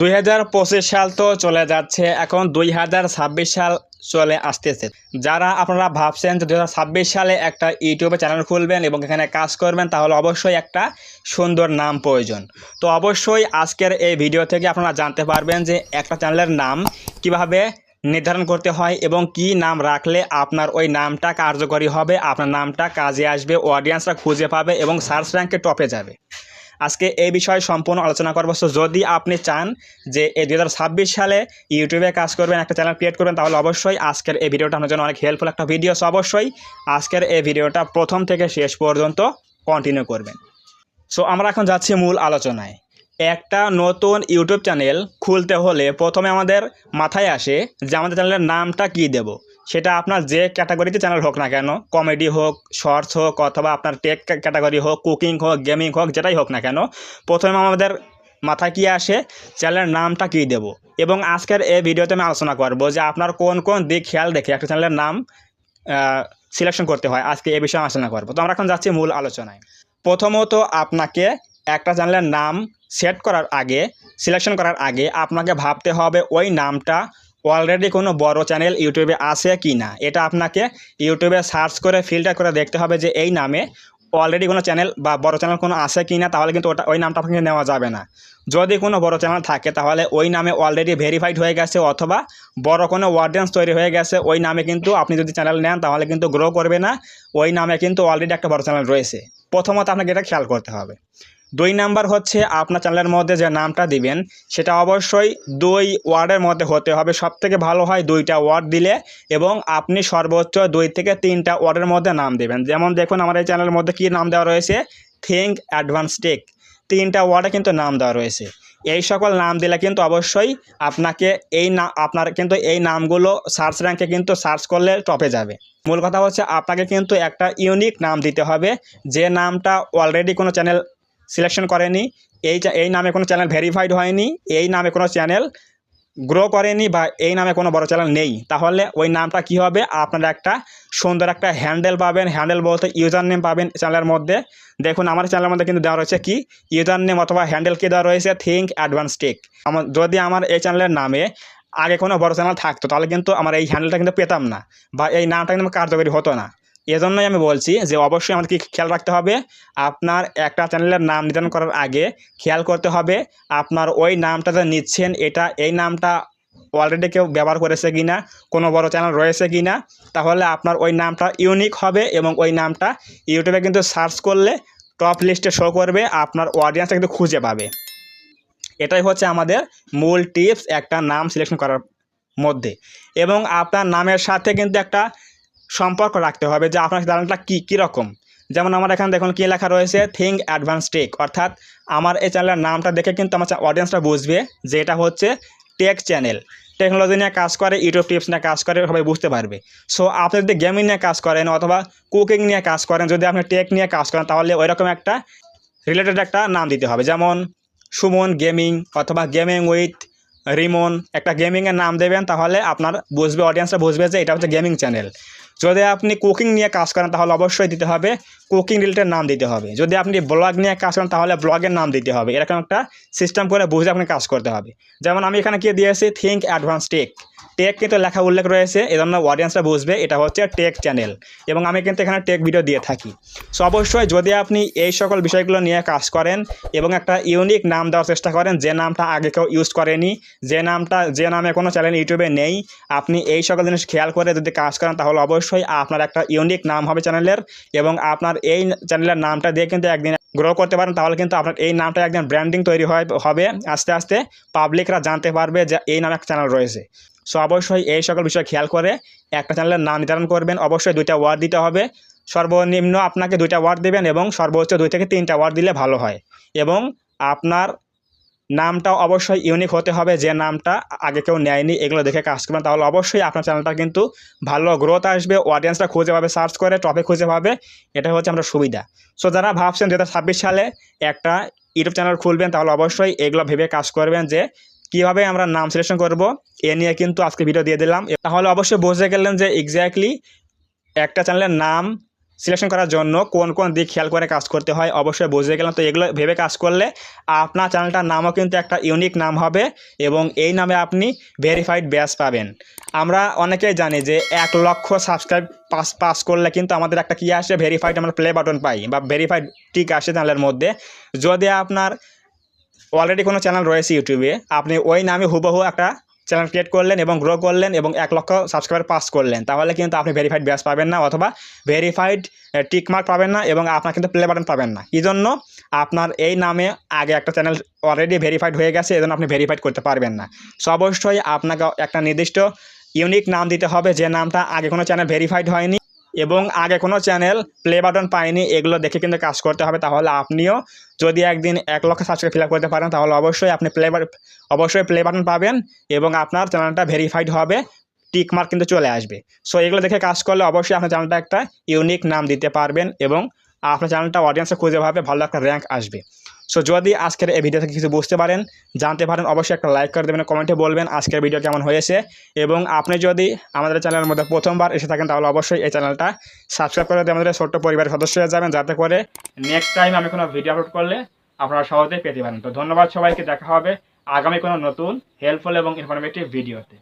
দুই হাজার পঁচিশ সাল তো চলে যাচ্ছে, এখন দুই হাজার ছাব্বিশ সাল চলে আসতেছে। যারা আপনারা ভাবছেন যে দুই হাজার ছাব্বিশ সালে একটা ইউটিউবে চ্যানেল খুলবেন এবং এখানে কাজ করবেন, তাহলে অবশ্যই একটা সুন্দর নাম প্রয়োজন। তো অবশ্যই আজকের এই ভিডিও থেকে আপনারা জানতে পারবেন যে একটা চ্যানেলের নাম কীভাবে নির্ধারণ করতে হয় এবং কি নাম রাখলে আপনার ওই নামটা কার্যকরী হবে, আপনার নামটা কাজে আসবে অডিয়েন্সরা খুঁজে পাবে এবং সার্চ র্যাঙ্কে টপে যাবে। আজকে এই বিষয়ে সম্পূর্ণ আলোচনা করব। সো যদি আপনি চান যে এই দু হাজার ছাব্বিশ সালে ইউটিউবে কাজ করবেন, একটা চ্যানেল ক্রিয়েট করবেন, তাহলে অবশ্যই আজকের এই ভিডিওটা আপনার জন্য অনেক হেল্পফুল একটা ভিডিও সো অবশ্যই আজকের এই ভিডিওটা প্রথম থেকে শেষ পর্যন্ত কন্টিনিউ করবেন। সো আমরা এখন যাচ্ছি মূল আলোচনায়। একটা নতুন ইউটিউব চ্যানেল খুলতে হলে প্রথমে আমাদের মাথায় আসে যে আমাদের চ্যানেলের নামটা কী দেব। সেটা আপনার যে ক্যাটাগরিতে চ্যানেল হোক না কেন কমেডি হোক শর্টস হোক, অথবা আপনার টেক ক্যাটাগরি হোক কুকিং হোক গেমিং হোক, যেটাই হোক না কেন, প্রথমে আমাদের মাথায় কী আসে চ্যানেলের নামটা কী দেব? এবং আজকের এই ভিডিওতে আমি আলোচনা করব যে আপনার কোন কোন দিক খেয়াল দেখে একটা চ্যানেলের নাম সিলেকশন করতে হয়। আজকে এ বিষয়ে আলোচনা করব। তো আমরা এখন যাচ্ছি মূল আলোচনায়। প্রথমত আপনাকে একটা চ্যানেলের নাম সেট করার আগে সিলেকশন করার আগে আপনাকে ভাবতে হবে ওই নামটা অলরেডি কোনো বড় চ্যানেল ইউটিউবে আছে কি না এটা আপনাকে ইউটিউবে সার্চ করে ফিল্টার করে দেখতে হবে যে এই নামে অলরেডি কোনো চ্যানেল বা বড় চ্যানেল কোনো আছে কি না তাহলে কিন্তু ওটা, ওই নামটা আপনাকে নেওয়া যাবে না। যদি কোনো বড় চ্যানেল থাকে, তাহলে ওই নামে অলরেডি ভেরিফাইড হয়ে গেছে অথবা বড় কোনো অডিয়েন্স তৈরি হয়ে গেছে, ওই নামে কিন্তু আপনি যদি চ্যানেল নেন, তাহলে কিন্তু গ্রো করবে না। ওই নামে কিন্তু অলরেডি একটা বড় চ্যানেল রয়েছে। প্রথমত আপনাকে এটা খেয়াল করতে হবে। দুই নাম্বার হচ্ছে আপনার চ্যানেলের মধ্যে যে নামটা দিবেন, সেটা অবশ্যই দুই ওয়ার্ডের মধ্যে হতে হবে। সব থেকে ভালো হয় দুইটা ওয়ার্ড দিলে এবং আপনি সর্বোচ্চ দুই থেকে তিনটা ওয়ার্ডের মধ্যে নাম দেবেন। যেমন দেখুন, আমার এই চ্যানেলের মধ্যে কী নাম দেওয়া রয়েছে? থিঙ্ক অ্যাডভান্স টেক তিনটা ওয়ার্ডে কিন্তু নাম দেওয়া রয়েছে। এই সকল নাম দিলে কিন্তু অবশ্যই আপনাকে এই না, আপনার কিন্তু এই নামগুলো সার্চ র্যাঙ্কে কিন্তু সার্চ করলে টপে যাবে। মূল কথা হচ্ছে আপনাকে কিন্তু একটা ইউনিক নাম দিতে হবে। যে নামটা অলরেডি কোনো চ্যানেল সিলেকশন করেনি। এই এই নামে কোনো চ্যানেল ভেরিফাইড হয়নি, এই নামে কোনো চ্যানেল গ্রো করেনি বা এই নামে কোনো বড় চ্যানেল নেই। তাহলে ওই নামটা কি হবে? আপনারা একটা সুন্দর একটা হ্যান্ডেল পাবেন। হ্যান্ডেল বলতে ইউজার নেম পাবেন চ্যানেলের মধ্যে। দেখুন, আমার চ্যানেলের মধ্যে কিন্তু দেওয়া রয়েছে কি? ইউজার নেম অথবা হ্যান্ডেল কি দেওয়া রয়েছে? থিঙ্ক অ্যাডভান্স টেক আমার যদি আমার এই চ্যানেলের নামে আগে কোনো বড় চ্যানেল থাকতো, তাহলে কিন্তু আমার এই হ্যান্ডেলটা কিন্তু পেতাম না বা এই নামটা কিন্তু কার্যকরী হতো না। এজন্যই আমি বলছি যে অবশ্যই আমাদেরকে খেয়াল রাখতে হবে, আপনার একটা চ্যানেলের নাম নির্ধারণ করার আগে খেয়াল করতে হবে আপনার ওই নামটা যে নিচ্ছেন, এটা এই নামটা অলরেডি কেউ ব্যবহার করেছে কি না কোনো বড় চ্যানেল রয়েছে কি না তাহলে আপনার ওই নামটা ইউনিক হবে এবং ওই নামটা ইউটিউবে কিন্তু সার্চ করলে টপ লিস্টে শো করবে, আপনার অডিয়েন্সটা কিন্তু খুঁজে পাবে। এটাই হচ্ছে আমাদের মূল টিপস একটা নাম সিলেকশন করার মধ্যে। এবং আপনার নামের সাথে কিন্তু একটা সম্পর্ক রাখতে হবে যে আপনার চ্যানেলটা কী কীরকম যেমন আমার এখানে দেখুন কী লেখা রয়েছে থিঙ্ক অ্যাডভান্স টেক অর্থাৎ আমার এই চ্যানেলের নামটা দেখে কিন্তু আমার অডিয়েন্সটা বুঝবে যে এটা হচ্ছে টেক চ্যানেল টেকনোলজি নিয়ে কাজ করে ইউটিউব টিপস নিয়ে কাজ করে, সবাই বুঝতে পারবে। সো আপনি যদি গেমিং নিয়ে কাজ করেন অথবা কুকিং নিয়ে কাজ করেন, যদি আপনি টেক নিয়ে কাজ করেন, তাহলে ওইরকম একটা রিলেটেড একটা নাম দিতে হবে। যেমন সুমন গেমিং অথবা গেমিং উইথ রিমন। একটা গেমিংয়ের নাম দেবেন, তাহলে আপনার বুঝবে অডিয়েন্সরা বুঝবে যে এটা হচ্ছে গেমিং চ্যানেল যদি আপনি কুকিং নিয়ে কাজ করেন তাহলে অবশ্যই দিতে হবে। কুকিং রিলেটেড নাম দিতে হবে। যদি আপনি ব্লগ নিয়ে কাজ করেন, তাহলে ব্লগের নাম দিতে হবে। এরকম একটা সিস্টেম করে বুঝে আপনি কাজ করতে হবে। যেমন আমি এখানে কি দিয়েছি থিঙ্ক অ্যাডভান্স টেক টেক কিন্তু লেখা উল্লেখ রয়েছে, এই জন্য অডিয়েন্সরা বুঝবে, এটা হচ্ছে টেক চ্যানেল এবং আমি কিন্তু এখানে টেক ভিডিও দিয়ে থাকি। সো অবশ্যই যদি আপনি এই সকল বিষয়গুলো নিয়ে কাজ করেন এবং একটা ইউনিক নাম দেওয়ার চেষ্টা করেন, যে নামটা আগে কেউ ইউজ করেনি, যে নামটা, যে নামে কোনো চ্যানেল ইউটিউবে নেই, আপনি এই সকল জিনিস খেয়াল করে যদি কাজ করেন, তাহলে অবশ্যই আপনার একটা ইউনিক নাম হবে চ্যানেলের এবং আপনার এই চ্যানেলের নামটা দিয়ে কিন্তু একদিন গ্রো করতে পারেন, তাহলে কিন্তু আপনার এই নামটা একদিন ব্র্যান্ডিং তৈরি হয়, হবে। আস্তে আস্তে পাবলিকরা জানতে পারবে যে এই নামে একটা চ্যানেল রয়েছে। সো অবশ্যই এই সকল বিষয় খেয়াল করে একটা চ্যানেলের নাম নির্ধারণ করবেন। অবশ্যই দুইটা ওয়ার্ড দিতে হবে। সর্বনিম্ন আপনাকে দুইটা ওয়ার্ড দেবেন এবং সর্বোচ্চ দুই থেকে তিনটা ওয়ার্ড দিলে ভালো হয়। এবং আপনার নামটা অবশ্যই ইউনিক হতে হবে, যে নামটা আগে কেউ নেয়নি, এগুলো দেখে কাজ করবেন। তাহলে অবশ্যই আপনার চ্যানেলটা কিন্তু ভালো গ্রোথ আসবে অডিয়েন্সটা খুঁজে পাবে সার্চ করে টপিক খুঁজে পাবে এটা হচ্ছে আমরা সুবিধা। সো যারা ভাবছেন দু হাজার ছাব্বিশ সালে একটা ইউটিউব চ্যানেল খুলবেন, তাহলে অবশ্যই এগুলো ভেবে কাজ করবেন যে কীভাবে আমরা নাম সিলেকশন করব, এ নিয়ে কিন্তু আজকে ভিডিও দিয়ে দিলাম। তাহলে অবশ্যই বুঝে গেলেন যে এক্স্যাক্টলি একটা চ্যানেলের নাম সিলেকশন করার জন্য কোন কোন দিক খেয়াল করে কাজ করতে হয় অবশ্যই বুঝে গেলাম। তো এগুলো ভেবে কাজ করলে আপনার চ্যানেলটার নামও কিন্তু একটা ইউনিক নাম হবে এবং এই নামে আপনি ভেরিফাইড ব্যাচ পাবেন। আমরা অনেকেই জানি যে এক লক্ষ সাবস্ক্রাইব পাস পাস করলে কিন্তু আমাদের একটা কী আসে? ভেরিফাইড আমরা প্লে বাটন পাই বা ভেরিফাইড টিক আসে চ্যানেলের মধ্যে। যদি আপনার অলরেডি কোনো চ্যানেল রয়েছে ইউটিউবে আপনি ওই নামে হুবহু একটা চ্যানেল ক্রিয়েট করলেন এবং গ্রো করলেন এবং এক লক্ষ সাবস্ক্রাইবার পাস করলেন। তাহলে কিন্তু আপনি ভেরিফাইড ব্যাস পাবেন না অথবা ভেরিফাইড টিকমার্ক পাবেন না এবং আপনার কিন্তু প্লে বাটন পাবেন না। এই জন্য আপনার এই নামে আগে একটা চ্যানেল অলরেডি ভেরিফাইড হয়ে গেছে, এজন্য আপনি ভেরিফাইড করতে পারবেন না। সো অবশ্যই আপনাকে একটা নির্দিষ্ট ইউনিক নাম দিতে হবে। যে নামটা আগে কোনো চ্যানেল ভেরিফাইড হয়নি এবং আগে কোনো চ্যানেল প্লে বাটন পায়নি এগুলো দেখে কিন্তু কাজ করতে হবে। তাহলে আপনিও যদি একদিন এক লক্ষ সাবস্ক্রাইব ফিল করতে পারেন, তাহলে অবশ্যই আপনি প্লে অবশ্যই প্লে বাটন পাবেন এবং আপনার চ্যানেলটা ভেরিফাইড হবে টিকমার্ক কিন্তু চলে আসবে। সো এগুলো দেখে কাজ করলে অবশ্যই আপনার চ্যানেলটা একটা ইউনিক নাম দিতে পারবেন এবং আপনার চ্যানেলটা অডিয়েন্সে খুঁজে ভাবে ভালো একটা র্যাঙ্ক আসবে। সো যদি আজকের এই ভিডিও থেকে কিছু বুঝতে পারেন, জানতে পারেন, অবশ্যই একটা লাইক করে দেবেন কমেন্টে বলবেন আজকের ভিডিও কেমন হয়েছে। এবং আপনি যদি আমাদের চ্যানেলের মধ্যে প্রথমবার এসে থাকেন, তাহলে অবশ্যই এই চ্যানেলটা সাবস্ক্রাইব করে দিয়ে আমাদের ছোট্ট পরিবারের সদস্য হয়ে যাবেন, যাতে করে নেক্সট টাইম আমি কোনো ভিডিও আপলোড করলে আপনারা সহজেই পেতে পারেন। তো ধন্যবাদ সবাইকে, দেখা হবে আগামী কোনো নতুন হেল্পফুল এবং ইনফরমেটিভ ভিডিওতে